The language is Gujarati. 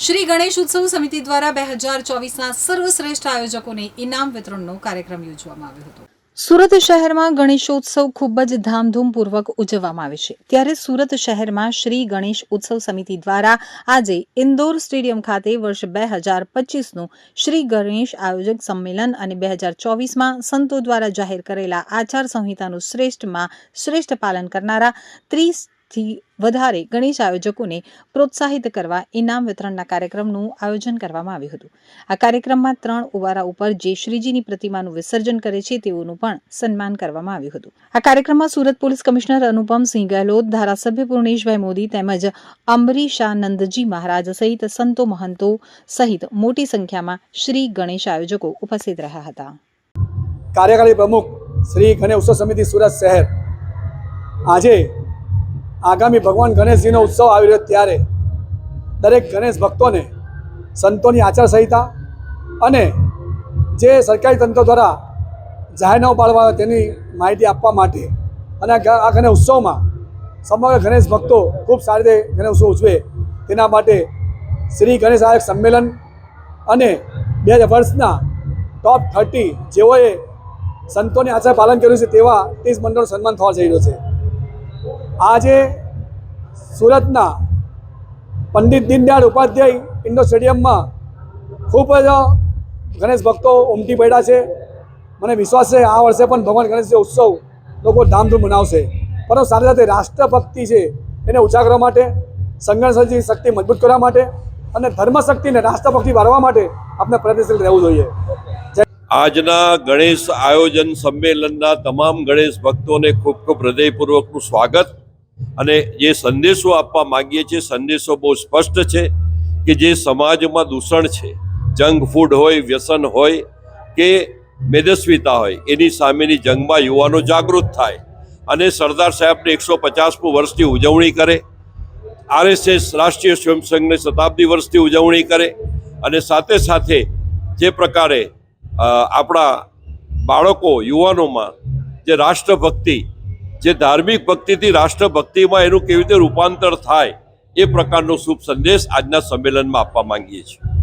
શ્રી ગણેશ ઉત્સવ સમિતિ દ્વારા બે હજાર ચોવીસના સર્વશ્રેષ્ઠ આયોજકોને ઇનામ વિતરણનો કાર્યક્રમ યોજવામાં આવ્યો હતો. સુરત શહેરમાં ગણેશોત્સવ ખૂબ જ ધામધૂમપૂર્વક ઉજવવામાં આવે છે. ત્યારે સુરત શહેરમાં શ્રી ગણેશ ઉત્સવ સમિતિ દ્વારા આજે ઇન્દોર સ્ટેડિયમ ખાતે વર્ષ બે હજાર પચીસનું શ્રી ગણેશ આયોજક સંમેલન અને બે હજાર ચોવીસમાં સંતો દ્વારા જાહેર કરેલા આચાર સંહિતાનું શ્રેષ્ઠમાં શ્રેષ્ઠ પાલન કરનારા ત્રીસથી વધારે ગણેશ આયોજકોને પ્રોત્સાહિત કરવા ઇનામ વિતરણના કાર્યક્રમનું આયોજન કરવામાં આવ્યું હતું. આ કાર્યક્રમમાં ત્રણ ઉવારા ઉપર જે શ્રીજીની પ્રતિમાનું વિસર્જન કરે છે તેઓનું પણ સન્માન કરવામાં આવ્યું હતું. આ કાર્યક્રમમાં સુરત પોલીસ કમિશનર અનુપમસિંહ ગહેલોત, ધારાસભ્ય પૂર્ણેશભાઈ મોદી તેમજ અંબરીશાનંદજી મહારાજ સહિત સંતો મહંતો સહિત મોટી સંખ્યામાં શ્રી ગણેશ આયોજકો ઉપસ્થિત રહ્યા હતા. કાર્યકારી પ્રમુખ શ્રી ગણેશ ઉત્સવ સમિતિ સુરત શહેર આજે આગામી ભગવાન ગણેશજીનો ઉત્સવ આવી રહ્યો ત્યારે દરેક ગણેશ ભક્તોને સંતોની આચારસંહિતા અને જે સરકારી તંત્ર દ્વારા જાહેરનામું પાડવા આવે તેની માહિતી આપવા માટે અને આ ગણેશ ઉત્સવમાં સમગ્ર ગણેશ ભક્તો ખૂબ સારી રીતે ગણેશ ઉત્સવ ઉજવે તેના માટે શ્રી ગણેશ આયોજક સંમેલન અને બે હજાર વર્ષના ટોપ થર્ટી જેઓએ સંતોની આચાર પાલન કર્યું છે તેવા ત્રીસ મંડળનું સન્માન થવા જઈ રહ્યો છે. આજે સુરતના પંડિત દીનદયાળ ઉપાધ્યાય ઇન્ડોર સ્ટેડિયમમાં ખૂબ જ ગણેશ ભક્તો ઉમટી પડ્યા છે. મને વિશ્વાસ છે આ વર્ષે પણ ભગવાન ગણેશ ઉત્સવ લોકો ધામધૂમ મનાવશે. પરંતુ સાથે સાથે રાષ્ટ્રભક્તિ છે એને ઉજાગરવા માટે સંગઠનશીલ શક્તિ મજબૂત કરવા માટે અને ધર્મ શક્તિને રાષ્ટ્રભક્તિ વાળવા માટે આપણે પ્રયત્નશીલ રહેવું જોઈએ. આજના ગણેશ આયોજન સંમેલનના તમામ ગણેશ ભક્તોને ખૂબ ખૂબ હૃદયપૂર્વકનું સ્વાગત. અને જે સંદેશો આપવા માંગીએ છીએ, સંદેશો બહુ સ્પષ્ટ છે કે જે સમાજમાં દૂષણ છે, જંક ફૂડ હોય, વ્યસન હોય કે મેદસ્વીતા હોય, એની સામેની જંગમાં યુવાનો જાગૃત થાય. અને સરદાર સાહેબને એકસો પચાસમું વર્ષની ઉજવણી કરે. આરએસએસ રાષ્ટ્રીય સ્વયંસંઘની શતાબ્દી વર્ષની ઉજવણી કરે. અને સાથે સાથે જે પ્રકારે આપણા બાળકો, યુવાનોમાં જે રાષ્ટ્રભક્તિ જે ધાર્મિક ભક્તિથી રાષ્ટ્રભક્તિમાં એનું કેવી રીતે રૂપાંતર થાય એ પ્રકારનો શુભ સંદેશ આજના સંમેલનમાં આપવા માંગીએ છીએ.